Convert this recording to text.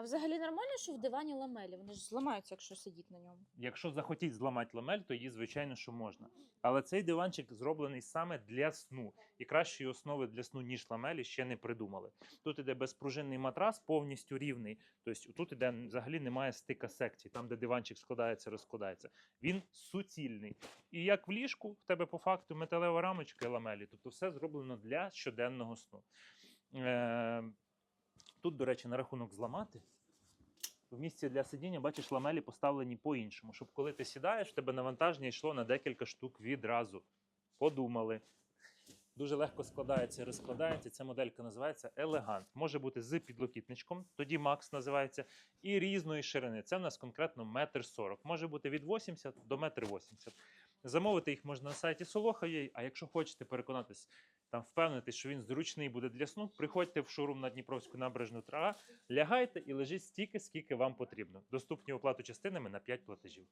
А взагалі нормально, що в дивані ламелі? Вони ж зламаються, якщо сидіти на ньому. Якщо захотіть зламати ламель, то її, звичайно, що можна. Але цей диванчик зроблений саме для сну. І кращої основи для сну, ніж ламелі, ще не придумали. Тут іде безпружинний матрас, повністю рівний. Тобто тут іде взагалі немає стика секцій, там, де диванчик складається, розкладається. Він суцільний. І як в ліжку, в тебе по факту металева рамочка і ламелі. Тобто все зроблено для щоденного сну. Е, тут, до речі, на рахунок зламати. В місці для сидіння, бачиш, ламелі поставлені по-іншому, щоб коли ти сідаєш, в тебе навантаження йшло на декілька штук відразу. Подумали. Дуже легко складається і розкладається. Ця моделька називається Елегант. Може бути з підлокітничком, тоді Макс називається, і різної ширини. Це в нас конкретно метр сорок. Може бути від 80 до метр 80. Замовити їх можна на сайті Солоха. А якщо хочете переконатись, там впевнитись, що він зручний буде для сну, приходьте в шоурум на Дніпровську набережну трага, лягайте і лежіть стільки, скільки вам потрібно. Доступні оплату частинами на 5 платежів.